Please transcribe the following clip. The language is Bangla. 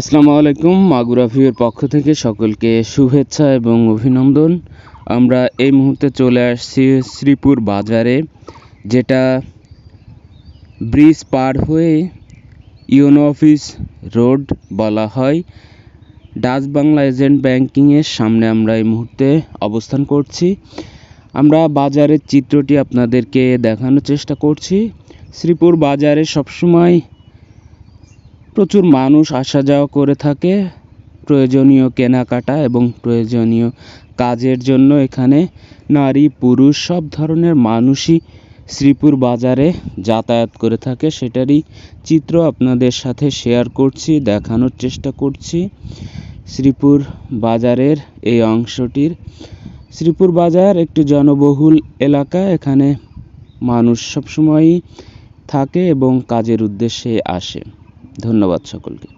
আসসালামু আলাইকুম, মাগুরা ভিউয়ের পক্ষ থেকে সকলকে শুভেচ্ছা এবং অভিনন্দন। আমরা এই মুহূর্তে চলে আসছি শ্রীপুর বাজারে, যেটা ব্রিজ পার হয়ে ইওনো অফিস রোড বলা হয়। ডাচ বাংলা এজেন্ট ব্যাংকিংয়ের সামনে আমরা এই মুহূর্তে অবস্থান করছি। আমরা বাজারের চিত্রটি আপনাদেরকে দেখানোর চেষ্টা করছি। শ্রীপুর বাজারে সবসময় প্রচুর মানুষ আসা যাওয়া করে থাকে। প্রয়োজনীয় কেনাকাটা এবং প্রয়োজনীয় কাজের জন্য এখানে নারী, পুরুষ সব ধরনের মানুষই শ্রীপুর বাজারে যাতায়াত করে থাকে। সেটারই চিত্র আপনাদের সাথে শেয়ার করছি, দেখানোর চেষ্টা করছি। শ্রীপুর বাজারের এই অংশটির। শ্রীপুর বাজার একটি জনবহুল এলাকা, এখানে মানুষ সবসময়ই থাকে এবং কাজের উদ্দেশ্যে আসে। ধন্যবাদ সকলকে।